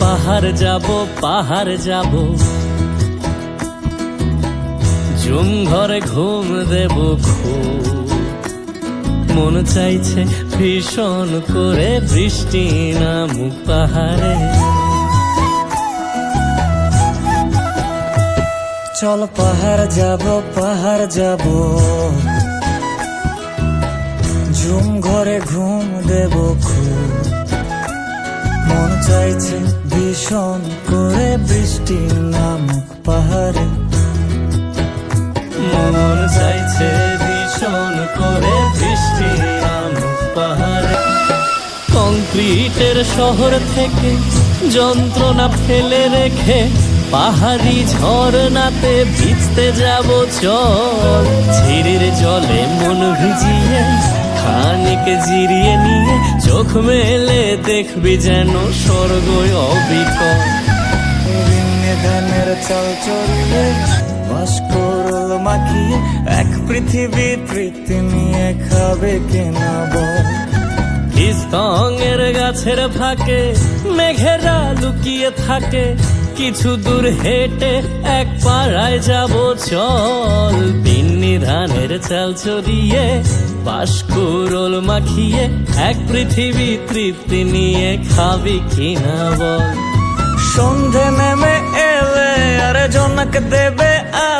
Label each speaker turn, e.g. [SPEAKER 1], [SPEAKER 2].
[SPEAKER 1] পাহাড় যাব পাহাড় যাব। জুম ঘরে ঘুম দেব মন চাইছে ভীষণ করে বৃষ্টি নামুক পাহাড়ে।
[SPEAKER 2] চল পাহাড় যাব পাহাড় যাব। ভীষণ করে বৃষ্টি নামুক পাহাড়ে।
[SPEAKER 1] মন চাইছে ভীষণ করে বৃষ্টি নামুক পাহাড়ে। কংক্রিটের শহর থেকে যন্ত্রণা ফেলে রেখে পাহাড়ি ঝর্ণাতে ভিজতে যাব চল। ঝিরির জলে মন ভিজিয়ে খানিক জিরিয়ে নিয়ে চোখ মেলে দেখবি যেন স্বর্গ অবিকল।
[SPEAKER 2] ধানের চাল চড়িয়ে মাখিয়ে এক পৃথিবী তৃপ্তি নিয়ে খাবে কেনা বল।
[SPEAKER 1] স্তঙের গাছের ফাঁকে মেঘেরা লুকিয়ে থাকে। কিছু দূর হেঁটে এক পাড়ায় যাব, চল। পিন্নি ধানের চাল চড়িয়ে বাসকুরোল মাখিয়ে, এক পৃথিবী তৃপ্তি নিয়ে খাবি কিনা বল।
[SPEAKER 2] সন্ধে নেমে এলে আরে জনক দেবে আলো।